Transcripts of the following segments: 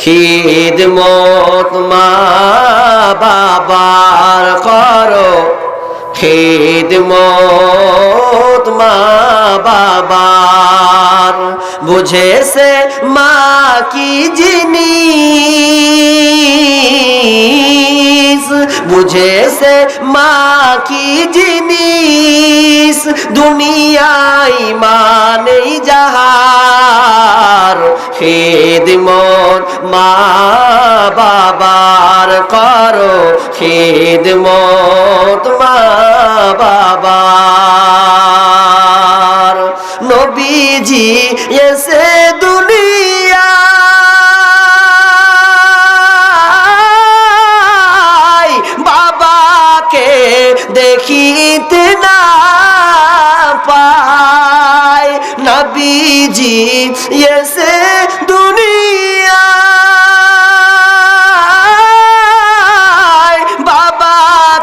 খিদমত মা বাবার করো। খিদমত মা বাবার। বুঝেছে মা কি জিনিস? বুঝেছে মা কি জিনিস? দুনিয়ায় মানেই যাহার খেদমত মা বাবার করো খেদমত মা বাবার। নবীজি এসে দুনিয়া বাবাকে দেখিতে না পায়। নবীজি এসে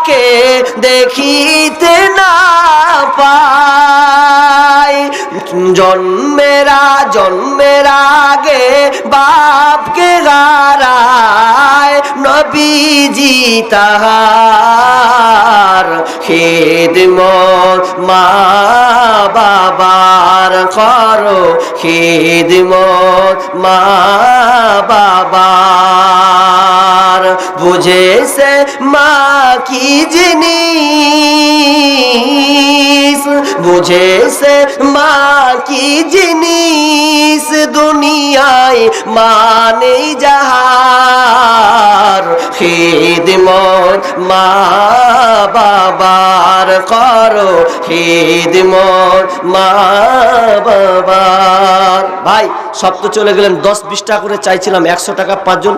বাবাকে দেখিতে না পায় জন্মেরা জন্মের আগে বাপকে গারায় নবীজি তাহার। খেদমত মা বাবার করো খেদমত মা বাবার বুঝেছে মা কি জিনিস? বুঝেছে মা কি জিনিস? দুনিয়ায় মানে যাহার। খিদমত মা বাবার করো। খিদমত মা বাবার। ভাই, সব তো চলে গেলেন। দশ বিশ টাকা করে চাইছিলাম। একশো টাকা পাঁচজন